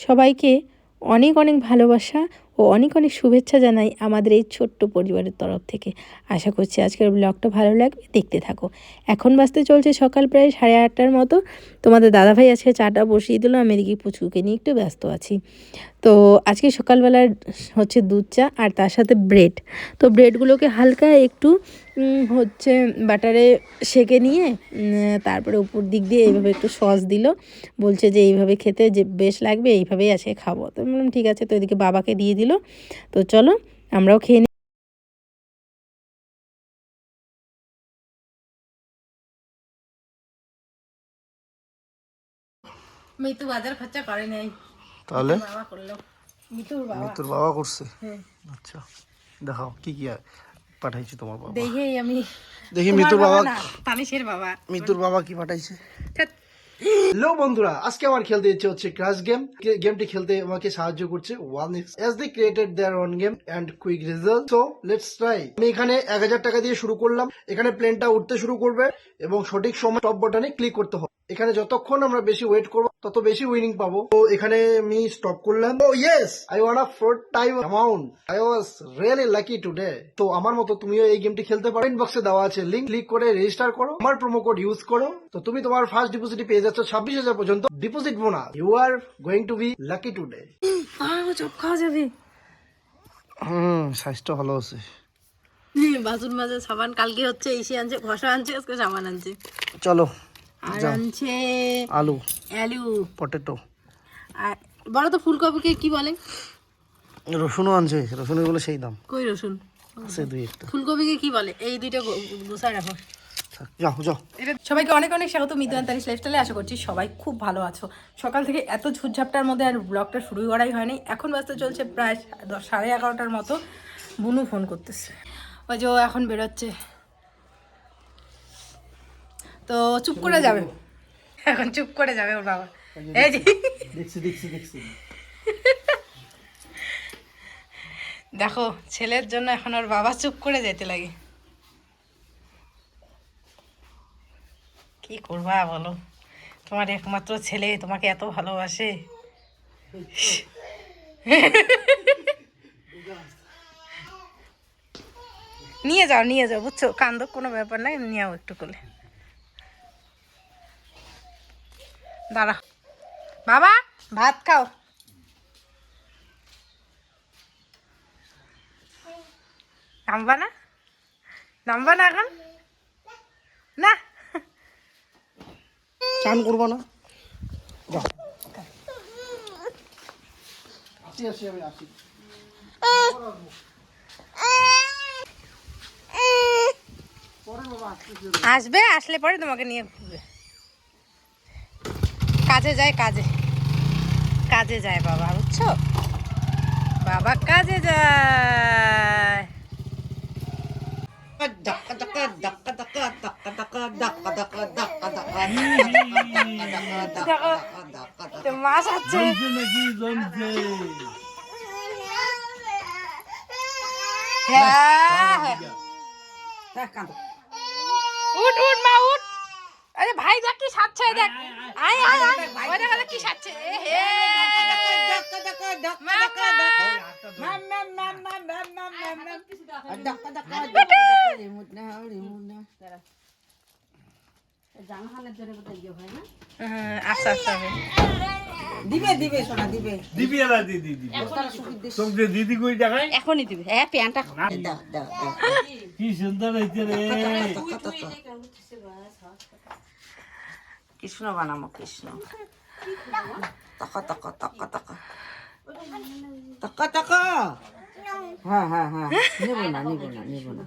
সবাইকে অনেক অনেক ভালোবাসা ও অনেক অনেক শুভেচ্ছা জানাই আমাদের এই ছোট্ট পরিবারের তরফ থেকে। আশা করছি আজকের ব্লগটা ভালো লাগবে। দেখতে থাকো। এখন বাজতে চলছে সকাল প্রায় সাড়ে আটটার মতো। তোমাদের দাদাভাই আজকে চাটা বসিয়ে দিল। আমি এদিকে পুচকুকে নিয়ে একটু ব্যস্ত আছি। তো আজকে সকালবেলার হচ্ছে দুধ চা আর তার সাথে ব্রেড। তো ব্রেডগুলোকে হালকা একটু হচ্ছে বাটারে সেকে নিয়ে তারপরে উপর দিক দিয়ে এইভাবে একটু সস দিল। বলছে যে এইভাবে খেতে যে বেশ লাগবে, এইভাবেই আজকে খাব। তো বললাম, ঠিক আছে। তো এদিকে বাবাকে দিয়ে দিল। তো চলো আমরাও খেয়ে মিতু বাজার খরচা করে নেই। তাহলে? বাবা করল। মিতুর বাবা। করছে? হ্যাঁ। আচ্ছা দেখাও কি কি পাঠাইছে তোমার বাবা। দেখেই আমি দেখি মিতুর বাবা তানিশের বাবা। মিতুর বাবা কি পাঠাইছে। হ্যালো বন্ধুরা। আজকে আমার খেলতে ইচ্ছে হচ্ছে ক্রাশ গেম গেমটি খেলতে আমাকে সাহায্য করছে one X S the created their own game and quick result so let's try আমি এখানে এক হাজার টাকা দিয়ে শুরু করলাম। এখানে প্লেনটা উঠতে শুরু করবে এবং সঠিক সময় টপ বটনে ক্লিক করতে হবে। এখানে যতক্ষণ আমরা বেশি ওয়েট করব তত বেশি উইনিং পাবো। তো এখানে আমি স্টপ করলাম। ও yes I won a four time amount I was really lucky today তো আমার মতো তুমিও এই গেমটি খেলতে পারো। বক্সে দেওয়া আছে লিঙ্ক ক্লিক করে রেজিস্টার করো। আমার প্রোমো কোড ইউজ করো। তো তুমি তোমার ফার্স্ট ডিপোজিট পেয়ে যাচ্ছ ছাব্বিশ হাজার পর্যন্ত। ডিপোজিট বোনা you are going to be lucky today chop খাওয়া যাবে। হুম সাইজটা ভালো আছে। বাসন মাজা সাবান কালকে হচ্ছে এসে আনছে ঘষা আনছে আজকে সাবান আনছে। চলো। আর আনছে আলু। অ্যালু পটেটো। আর বলো তো ফুলকপিকে কি বলে? রসুনও আনছে রসুনের বলে সেই দাম। কই রসুন? আছে দুই একটা। ফুলকপিকে কি বলে? এই দুইটা গুছায় রাখো। যাও যাও। সবাইকে অনেক অনেক স্বাগত। মিতুয়ান তারিশ লাইফস্টাইলে আশা করছি সবাই খুব ভালো আছো। সকাল থেকে এত ঝুটঝাপটার মধ্যে আর ব্লগটা শুরু করাই হয়নি। এখন বাজতে চলছে প্রায় দশ সাড়ে এগারোটার মতো। বুনু ফোন করতেছে। ওই যে ও এখন বেরোচ্ছে। তো চুপ করে যাবে। এখন চুপ করে যাবে ওর বাবা। এই যে দেখছি দেখছি দেখছি দেখো ছেলের জন্য এখন ওর বাবা চুপ করে যেতে লাগে। কি করবা বলো? তোমার একমাত্র ছেলে তোমাকে এত ভালোবাসে। নিয়ে যাও নিয়ে যাও বুঝছ? কান্দ কোনো ব্যাপার নাই নিয়েও একটু কোলে। দাঁড়া। বাবা ভাত খাও। নামবা না? নামবা না এখন? না। চান করব না। আসবে আসলে পরে তোমাকে নিয়ে ঘুরবে। কাজে যায়, কাজে। কাজে যায় বাবা, বুঝছ? বাবা কাজে যায়। মাছ আছে হ্যাঁ হ্যাঁ। উঠ উঠ মা, উঠ। আরে ভাই দেখ কি সাচ্ছে দেখ আয় আয় আয় ওই দেখ কি সাচ্ছে এ হে মা, মা। হ্যাঁ, আচ্ছা আচ্ছা দিবে দিবে সোনা দিবে দিবি দিদি দিবি দিদি কই দেখাই এখনই দিবে হ্যাঁ প্যান্টটা দাও দাও দাও কি সুন্দর হয়েছে রে কৃষ্ণ বানাবো কৃষ্ণ তক তক তক তক তক তক হ্যাঁ হ্যাঁ হ্যাঁ নেব না নেব না নেব না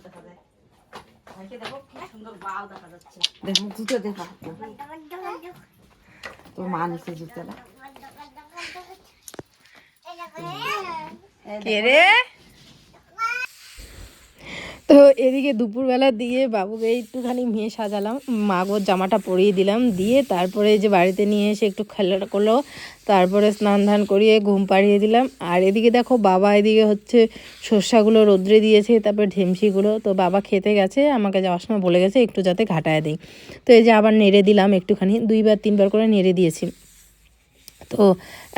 দেখো জুতো দেখা তোর মা নিচে জুতোটা কে রে এদিকে দুপুরবেলা দিয়ে বাবুকে একটুখানি মেয়ে সাজালাম। মাগোর জামাটা পরিয়ে দিলাম, দিয়ে তারপরে যে বাড়িতে নিয়ে এসে একটু খেলা করল, তারপরে স্নান ধান করিয়ে ঘুম পাড়িয়ে দিলাম। আর এদিকে দেখো বাবা এদিকে হচ্ছে শস্যাগুলো রোদ্রে দিয়েছে, তারপরে ঢেমসিগুলো। তো বাবা খেতে গেছে, আমাকে যাওয়ার সময় বলে গেছে, একটু যাতে ঘাটায় দিই। তো এই যে আবার নেড়ে দিলাম একটুখানি, দুইবার তিনবার করে নেড়ে দিয়েছি। তো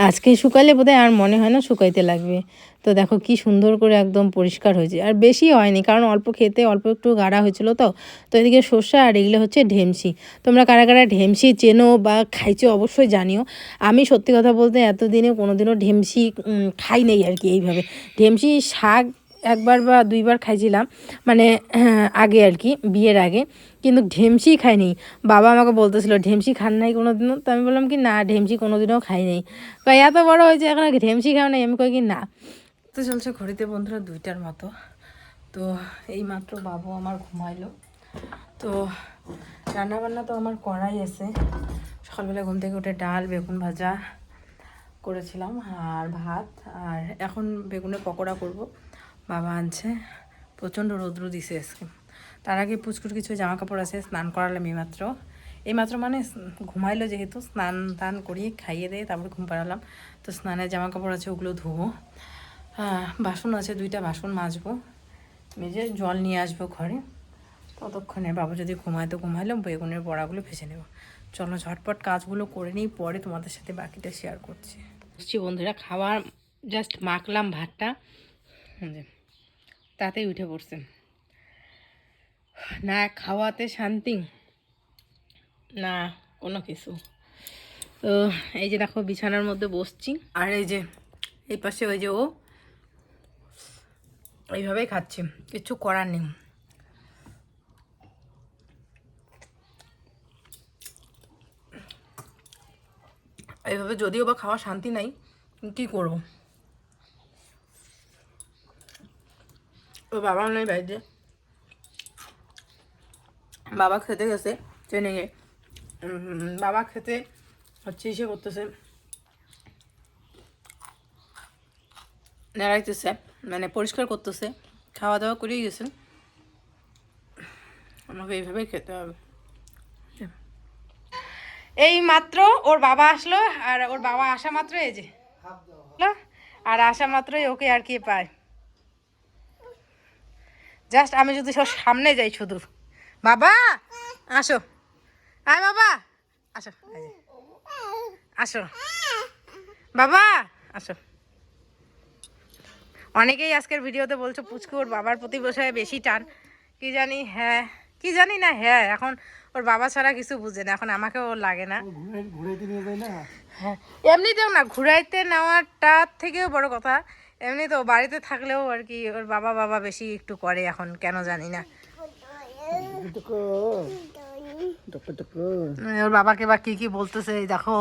আজকে শুকালে বোধহয় আর মনে হয় না শুকাইতে লাগবে। তো দেখো কি সুন্দর করে একদম পরিষ্কার হয়েছে। আর বেশি হয়নি, কারণ অল্প খেতে অল্প একটু গাড়া হয়েছিল তো। তো এদিকে সর্ষে আর এগুলো হচ্ছে ঢেমসি। তোমরা কারা কারা ঢেমসি চেনো বা খাইছো অবশ্যই জানিও। আমি সত্যি কথা বলতে এতদিনে কোনোদিনও ঢেমসি খাই নেই আর কি এইভাবে। ঢেমসি শাক একবার বা দুইবার খাইছিলাম মানে আগে আর কি, বিয়ের আগে। কিন্তু ঢেমসি খাইনি বাবা আমাকে বলতেছিল, ঢেমসি খান নাই কোনো দিনও তো আমি বললাম কি, না, ঢেমসি কোনো দিনও খাই নাই। কই এত বড় হয়েছে, এখন ঢেমসি খাও নাই, আমি কই কি, না। তো চলছে ঘড়িতে বন্ধুরা দুইটার মতো। তো এই মাত্র বাবু আমার ঘুমাইলো। তো রান্নাবান্না তো আমার করাই আছে। সকালবেলা ঘুম থেকে উঠে ডাল, বেগুন ভাজা করেছিলাম, আর ভাত, আর এখন বেগুনের পকোড়া করব। বাবা আনছে। প্রচণ্ড রৌদ্র দিছে আজকে। তার আগে পুচকুর কিছু জামা কাপড় আছে, স্নান করালাম এইমাত্র। এইমাত্র মানে ঘুমাইলো যেহেতু, স্নান টান করিয়ে খাইয়ে দিয়ে তারপরে ঘুম পাড়ালাম। তো স্নানের জামা কাপড় আছে, ওগুলো ধুবো। বাসন আছে, দুইটা বাসন মাজবো। মেজে জল নিয়ে আসব ঘরে, ততক্ষণে বাবা যদি ঘুমায় তো ঘুমাইলো, বেগুনের বড়াগুলো ভেজে নেব। চলো ঝটপট কাজগুলো করে নিই, পরে তোমাদের সাথে বাকিটা শেয়ার করছি। বন্ধুরা খাবার জাস্ট মাখলাম ভাতটা। তাতেই উঠে পড়ছে। না খাওয়াতে শান্তি, না কোনো কিছু। তো এই যে দেখো বিছানার মধ্যে বসছি। আর এই যে এই পাশে ওই যে ও এইভাবেই খাচ্ছি কিচ্ছু করার নেই। এইভাবে যদিও বা খাওয়া শান্তি নাই, কী করব? ও বাবা নেই বাড়িতে। বাবা খেতে গেছে ট্রেনিংয়ে। বাবা খেতে হচ্ছে ইসে করতেছে নেড়াইতেছে মানে পরিষ্কার করতেছে খাওয়া দাওয়া করেই গেছে। আমাকে এইভাবেই খেতে হবে। এই মাত্র ওর বাবা আসলো আর ওর বাবা আসা মাত্র এই যে? আর আসা মাত্রই ওকে আর কি পায়। জাস্ট আমি যদি সব সামনে যাই শুধু বাবা আসো। আয় বাবা। আসো আসো। বাবা আসো। অনেকেই আজকের ভিডিওতে বলছো পুচকু ওর বাবার প্রতি বসে বেশি টান। কি জানি হ্যাঁ। কি জানি না হ্যাঁ এখন ওর বাবা ছাড়া কিছু বুঝে না এখন আমাকেও ওর লাগে না? হ্যাঁ। এমনিতেও না ঘুরাইতে নেওয়াটার থেকেও বড় কথা এমনি তো বাড়িতে থাকলেও আর কি ওর বাবা বাবা বেশি একটু করে এখন কেন জানি না। ওর বাবাকে বা কি কি বলতেছে এই দেখো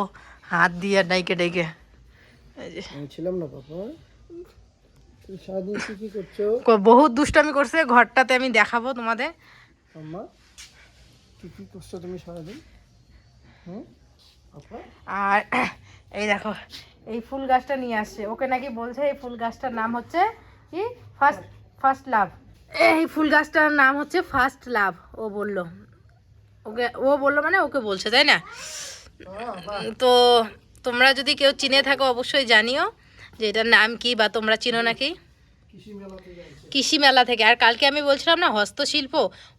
হাত দিয়ে ডাইকে ডাইকে যে। ছিলাম না করছ? বহুত দুষ্টামি করছে ঘরটাতে আমি দেখাবো তোমাদের। আর এই দেখো এই ফুল গাছটা নিয়ে আসছে। ওকে নাকি বলছে এই ফুল গাছটার নাম হচ্ছে কি? ফার্স্ট ফার্স্ট লাভ এই ফুল গাছটার নাম হচ্ছে ফার্স্ট লাভ ও বলল। ওকে, ও বলল মানে ওকে বলছে, তাই না? তো তোমরা যদি কেউ চিনে থাকো, অবশ্যই জানিও যে এটার নাম কি বা তোমরা চিনো নাকি? কৃষি মেলা থেকে। আর কালকে আমি বলছিলাম না, হস্তশিল্প?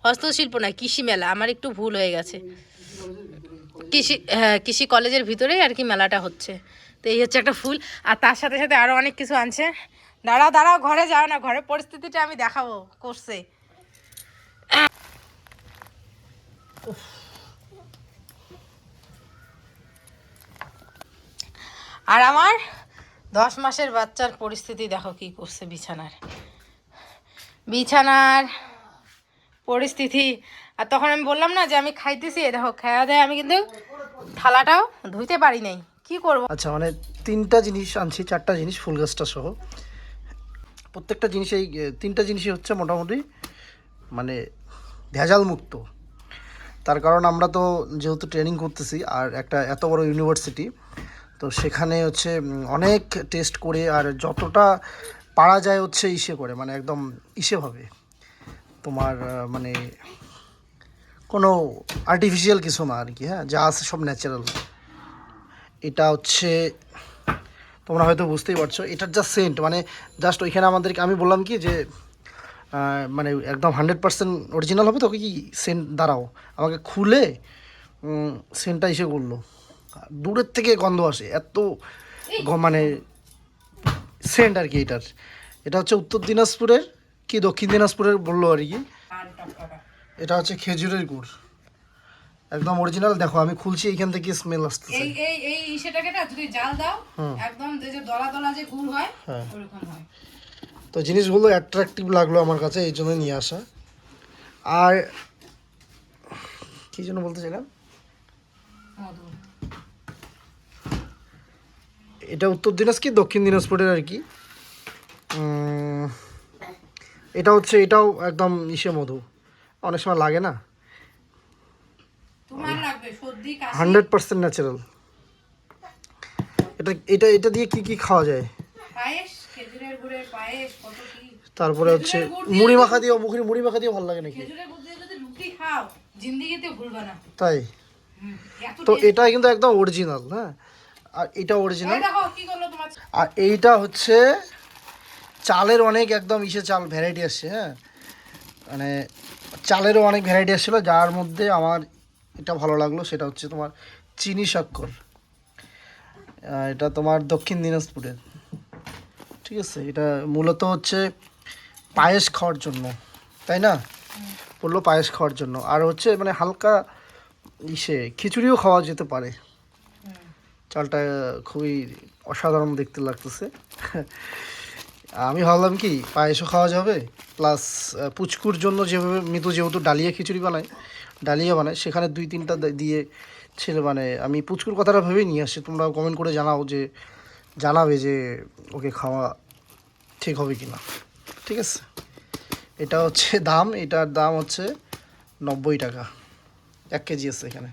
হস্তশিল্প না, কৃষি মেলা। আমার একটু ভুল হয়ে গেছে। কৃষি হ্যাঁ কৃষি কলেজের ভিতরেই আর কি মেলাটা হচ্ছে। তো এই হচ্ছে একটা ফুল। আর তার সাথে সাথে আরও অনেক কিছু আনছে। দাঁড়াও দাঁড়াও, ঘরে যাও না, ঘরের পরিস্থিতিটা আমি দেখাবো, করছে। আর আমার দশ মাসের বাচ্চার পরিস্থিতি দেখো কি করছে বিছানার। বিছানার পরিস্থিতি। আর তখন আমি বললাম না যে আমি খাইতেছি দেখো খাওয়া দেয়, আমি কিন্তু থালাটাও ধুইতে পারি নাই। কি করব? আচ্ছা মানে তিনটা জিনিস আনছি, চারটা জিনিস, ফুল গাছটা সহ। প্রত্যেকটা জিনিস এই তিনটা জিনিসই হচ্ছে মোটামুটি মানে ভেজাল মুক্ত। তার কারণ আমরা তো যেহেতু ট্রেনিং করতেছি, আর একটা এত বড় ইউনিভার্সিটি তো সেখানে হচ্ছে অনেক টেস্ট করে, আর যতটা পারা যায় হচ্ছে ইসে করে মানে একদম ইসেভাবে তোমার মানে কোনো আর্টিফিশিয়াল কিছু না আর কি হ্যাঁ যা আছে সব ন্যাচারাল এটা হচ্ছে তোমরা হয়তো বুঝতেই পারছ এটার যা সেন্ট মানে জাস্ট ওইখানে আমাদেরকে আমি বললাম কি যে মানে একদম হান্ড্রেড পার্সেন্ট অরিজিনাল হবে তোকে কি সেন্ট দাঁড়াও আমাকে খুলে সেন্টটা এসে করল দূরের থেকে গন্ধ আসে এত মানে সেন্ট আর কি এটার। এটা হচ্ছে উত্তর দিনাজপুরের কি দক্ষিণ দিনাজপুরের বলল আর কি? এটা হচ্ছে খেজুরের গুড়। একদম অরিজিনাল দেখো আমি খুলছি এখান থেকে স্মেল আসতেছে। এই এই এই সেটাকে না যদি জাল দাও একদম যে যে দলা দলা যে গুড় হয় হ্যাঁ। ওরকম হয়। তো জিনিসগুলো অ্যাট্রাকটিভ লাগল আমার কাছে এই জন্য নিয়ে আসা। আর কি জন্য বলতে চাইলাম? এটা উত্তর দিনাজ কি দক্ষিণ দিনাজপুরের আর কি। এটা হচ্ছে এটাও একদম ইসে মধু। অনেক সময় লাগে না তোমার লাগবে সর্দি কাশি হান্ড্রেড পার্সেন্ট ন্যাচারাল। এটা এটা এটা দিয়ে কি কি খাওয়া যায়? তারপরে হচ্ছে মুড়ি মাখা দিয়ে মুখের মুড়ি মাখা দিয়েও ভালো লাগে নাকি? দিয়ে তাই? তো এটা কিন্তু একদম অরিজিনাল হ্যাঁ আর এটা অরিজিনাল আর এইটা হচ্ছে চালের অনেক একদম ইসে চাল ভ্যারাইটি আসছে হ্যাঁ? মানে চালেরও অনেক ভ্যারাইটি আসছিল যার মধ্যে আমার এটা ভালো লাগল, সেটা হচ্ছে তোমার চিনি স্বাক্ষর এটা তোমার দক্ষিণ দিনাজপুরের। ঠিক আছে, এটা মূলত হচ্ছে পায়েস খাওয়ার জন্য, তাই না? বলল পায়েস খাওয়ার জন্য। আর হচ্ছে মানে হালকা ইসে, খিচুড়িও খাওয়া যেতে পারে। চালটা খুবই অসাধারণ দেখতে লাগতেছে। আমি ভাবলাম কি, পায়েসও খাওয়া যাবে, প্লাস পুচকুর জন্য যেভাবে মিতু যেহেতু ডালিয়া খিচুড়ি বানায় ডালিয়া বানায়, সেখানে দুই তিনটা দিয়ে ছেলে মানে আমি পুচকুর কথাটা ভেবেই নিয়ে আসছি তোমরা কমেন্ট করে জানাও যে, জানাবে যে ওকে খাওয়া ঠিক হবে কি না ঠিক আছে? এটা হচ্ছে দাম, এটার দাম হচ্ছে নব্বই টাকা। এক কেজি আছে এখানে।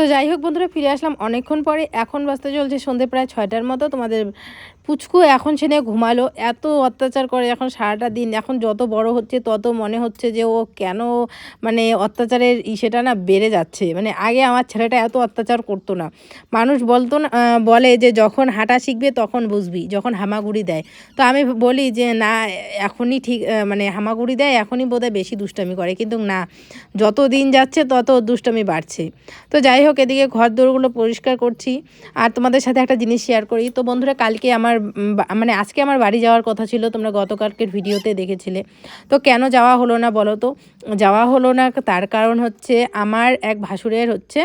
তো যাই হোক বন্ধুরা, ফিরে আসলাম অনেকক্ষণ পরে। এখন বাজতে চলছে সন্ধে প্রায় ছয়টার মতো। তোমাদের পুচকু এখন সে নিয়ে ঘুমালো। এত অত্যাচার করে এখন সারাটা দিন। এখন যত বড় হচ্ছে, তত মনে হচ্ছে যে ও কেন মানে অত্যাচারের ইসেটা না বেড়ে যাচ্ছে। মানে আগে আমার ছেলেটা এত অত্যাচার করতো না। মানুষ বলতো না বলে যে যখন হাঁটা শিখবে তখন বুঝবি, যখন হামাগুড়ি দেয়। তো আমি বলি যে না, এখনই ঠিক মানে হামাগুড়ি দেয়, এখনই বোধহয় বেশি দুষ্টামি করে। কিন্তু না, যত দিন যাচ্ছে তত দুষ্টামি বাড়ছে। তো যাই হোক এদিকে ঘর দৌড়গুলো পরিষ্কার করছি। আর তোমাদের সাথে একটা জিনিস শেয়ার করি। তো বন্ধুরা, কালকে আমার মানে আজকে আমার বাড়ি যাওয়ার কথা ছিল, তোমরা গতকালকের ভিডিওতে দেখেছিলে। তো কেন যাওয়া হলো না বলো তো? যাওয়া হলো না, তার কারণ হচ্ছে আমার এক ভাসুরের হচ্ছে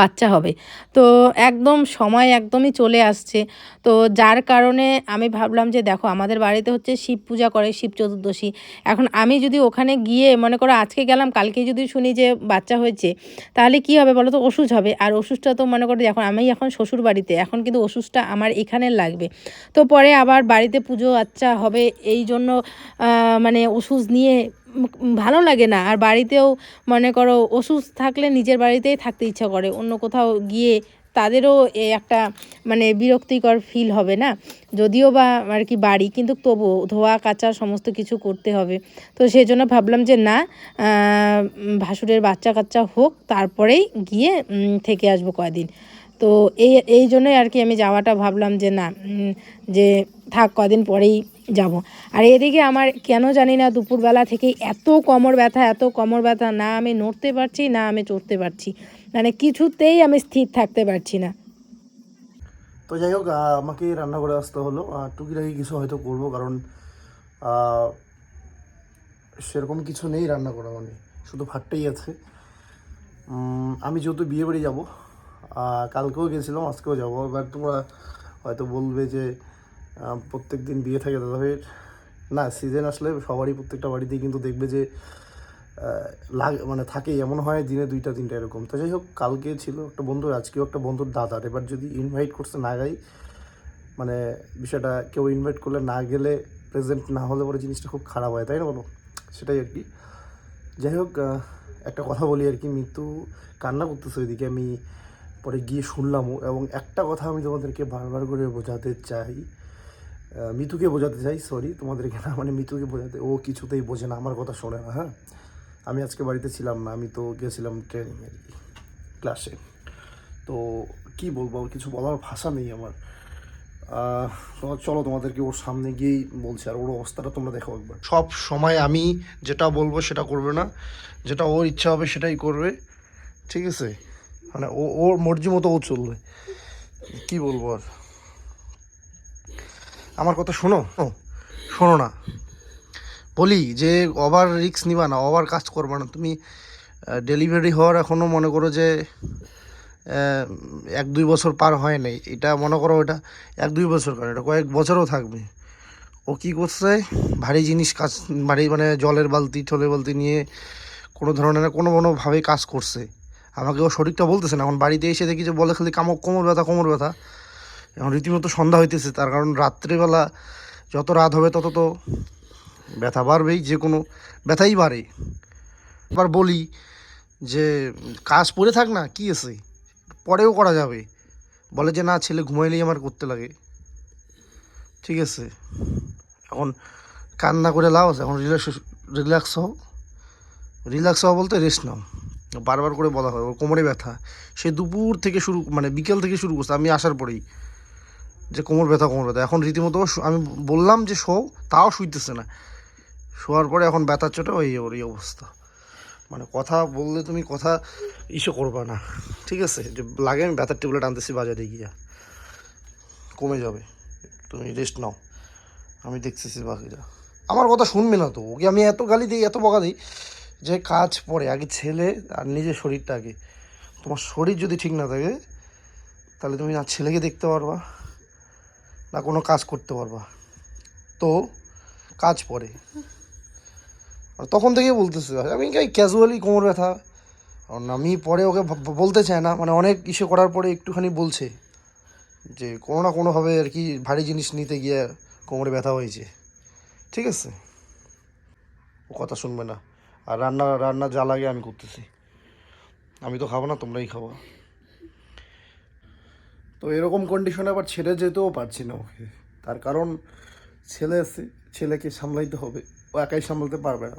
বাচ্চা হবে। তো একদম সময় একদমই চলে আসছে। তো যার কারণে আমি ভাবলাম যে, দেখো, আমাদের বাড়িতে হচ্ছে শিব পূজা করে, শিব চতুর্দশী। এখন আমি যদি ওখানে গিয়ে মনে করো আজকে গেলাম, কালকে যদি শুনি যে বাচ্চা হয়েছে, তাহলে কি হবে বলো তো? ওষুধ হবে। আর ওষুধটা তো মনে করো এখন আমি এখন শ্বশুর বাড়িতে, এখন কিন্তু ওষুধটা আমার এখানে লাগবে। তো পরে আবার বাড়িতে পুজো আচ্ছা হবে, এই জন্য মানে ওষুধ নিয়ে ভালো লাগে না। আর বাড়িতেও মনে করো অসুস্থ থাকলে নিজের বাড়িতেই থাকতে ইচ্ছা করে। অন্য কোথাও গিয়ে তাদেরও একটা মানে বিরক্তিকর ফিল হবে না। যদিও বা আর কি বাড়ি, কিন্তু তবুও ধোয়া, কাচা সমস্ত কিছু করতে হবে। তো সেই জন্য ভাবলাম যে না ভাসুরের বাচ্চা কাচ্চা হোক, তারপরেই গিয়ে থেকে আসব কয়দিন। তো এই এই জন্যই আর কি আমি যাওয়াটা ভাবলাম যে না যে থাক কদিন পরেই যাব। আর এদিকে আমার কেন জানি না দুপুরবেলা থেকেই এত কোমর ব্যথা, এত কোমর ব্যথা, না আমি নড়তে পারছি, না আমি চড়তে পারছি। মানে কিছুতেই আমি স্থির থাকতে পারছি না। তো যাই হোক আমাকে রান্না করে আসতে হলো। টুকিটাকি কিছু হয়তো করব, কারণ সেরকম কিছু নেই রান্না করা মানে। শুধু ভাতটাই আছে। আমি যেহেতু বিয়ে বাড়ি যাব কালকেও গেছিলাম, আজকেও যাব। এবার তোমরা হয়তো বলবে যে প্রত্যেক দিন বিয়ে থাকে দাদাভাইয়ের। না সিজন আসলে সবারই প্রত্যেকটা বাড়িতেই কিন্তু দেখবে যে লাগ মানে থাকে এমন হয় দিনে দুইটা, তিনটা এরকম। তো যাই হোক, কালকে ছিল একটা বন্ধুর, আজকেও একটা বন্ধুর দাদার। এবার যদি ইনভাইট করছে না গাই মানে বিষয়টা কেউ ইনভাইট করলে না গেলে প্রেজেন্ট না হলে পরে জিনিসটা খুব খারাপ হয়, তাই না বলো? সেটাই আর কি। যাই হোক একটা কথা বলি আর কি। মৃত্যু কান্না করতেছে ওইদিকে, আমি পরে গিয়ে শুনলামও এবং একটা কথা আমি তোমাদেরকে বারবার করে বোঝাতে চাই মিতুকে বোঝাতে চাই সরি তোমাদেরকে না মানে মিতুকে বোঝাতে, ও কিছুতেই বোঝে না, আমার কথা শোনে না হ্যাঁ? আমি আজকে বাড়িতে ছিলাম না, আমি তো গেছিলাম ট্রেনিং আর কি ক্লাসে তো কি বলব কিছু বলার ভাষা নেই আমার। চলো তোমাদেরকে ওর সামনে গিয়েই বলছি, আর ওর অবস্থাটা তোমরা দেখো একবার। সব সময় আমি যেটা বলব সেটা করবে না, যেটা ওর ইচ্ছা হবে সেটাই করবে, ঠিক আছে? মানে ও, ওর মর্জি মতো ও চলবে, কি বলব আর? আমার কথা শোনো? শোনো না। বলি যে ওভার রিস্ক নিবা না ওভার কাজ করবা না। তুমি ডেলিভারি হওয়ার এখনও মনে করো যে এক দুই বছর পার হয় নাই। এটা মনে করো এটা এক দুই বছর কারণ এটা কয়েক বছরও থাকবে। ও কি করছে? ভারী জিনিস কাজ, ভারী মানে জলের বালতি ঠোলের বালতি নিয়ে কোনো ধরনের কোনো কোনোভাবে কাজ করছে। আমাকে ও শরীরটা বলতেছে না। এখন বাড়িতে এসে দেখি যে বলে খালি কামক কোমর ব্যথা কোমর ব্যথা। এখন রীতিমতো সন্ধ্যা হইতেছে, তার কারণ রাত্রিবেলা যত রাত হবে তত তো ব্যথা বাড়বেই, যে কোনো ব্যথাই বাড়ে। এবার বলি যে, কাজ পড়ে থাক না, কি আছে? পরেও করা যাবে। বলে যে, না, ছেলে ঘুমাইলেই আমার করতে লাগে। ঠিক আছে। এখন কান্না করে লাও এখন রিল্যাক্স রিল্যাক্স হও। রিল্যাক্স হওয়া বলতে রেস্ট নাও। বারবার করে বলা হয়, ওর কোমরে ব্যথা। সে দুপুর থেকে শুরু মানে বিকেল থেকে শুরু করছে, আমি আসার পরেই। যে কোমর ব্যথা কোমর ব্যথা। এখন রীতিমতো আমি বললাম যে শো, তাও শুইতেছে না। শোয়ার পরে এখন ব্যথার চোটে ওই ওর এই অবস্থা। মানে কথা বললে তুমি কথা ইসে করবা না। ঠিক আছে? যে লাগে আমি ব্যথার ট্যাবলেট আনতেছি বাজারে গিয়া। কমে যাবে। তুমি রেস্ট নাও। আমি দেখতেছি বাকিটা। আমার কথা শুনবে না তো। ওকে আমি এত গালি দিই, এত বকা দিই যে কাজ পরে আগে ছেলে আর নিজের শরীরটা আগে। তোমার শরীর যদি ঠিক না থাকে, তাহলে তুমি না ছেলেকে দেখতে পারবা। না কোনো কাজ করতে পারবা। তো কাজ পরে আর তখন থেকেই বলতেছে, আমি ক্যাজুয়ালি কোমর ব্যথা? কারণ আমি পরে ওকে বলতে চাই না মানে অনেক ইসে করার পরে একটুখানি বলছে যে, কোনো না কোনোভাবে আর কি ভারী জিনিস নিতে গিয়ে কোমরে ব্যথা হয়েছে। ঠিক আছে? ও কথা শুনবে না। আর রান্না রান্না যা লাগে আমি করতেছি। আমি তো খাব না, তোমরাই খাব। তো এরকম কন্ডিশনে আবার ছেড়ে যেতেও পারছি না ওকে। তার কারণ ছেলে আছে, ছেলেকে সামলাইতে হবে। ও একাই সামলাতে পারবে না।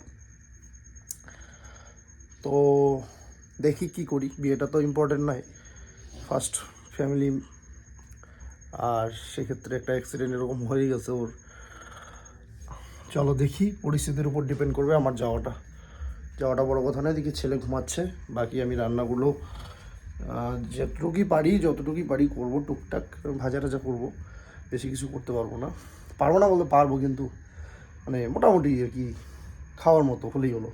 তো দেখি কি করি। বিয়েটা তো ইম্পর্টেন্ট নয়। ফার্স্ট ফ্যামিলি আর সেক্ষেত্রে একটা অ্যাক্সিডেন্ট এরকম হয়ে গেছে ওর। চলো দেখি। পরিস্থিতির উপর ডিপেন্ড করবে আমার যাওয়াটা। যাওয়াটা বড় কথা নয়, দেখি ছেলে ঘুমাচ্ছে। বাকি আমি রান্নাগুলো যতটুকুই পারি যতটুকুই পারি করব টুকটাক ভাজা টাজা করব, বেশি কিছু করতে পারব না। পারব না বলতে পারব কিন্তু মানে মোটামুটি আর কি, খাওয়ার মতো হলেই হলো।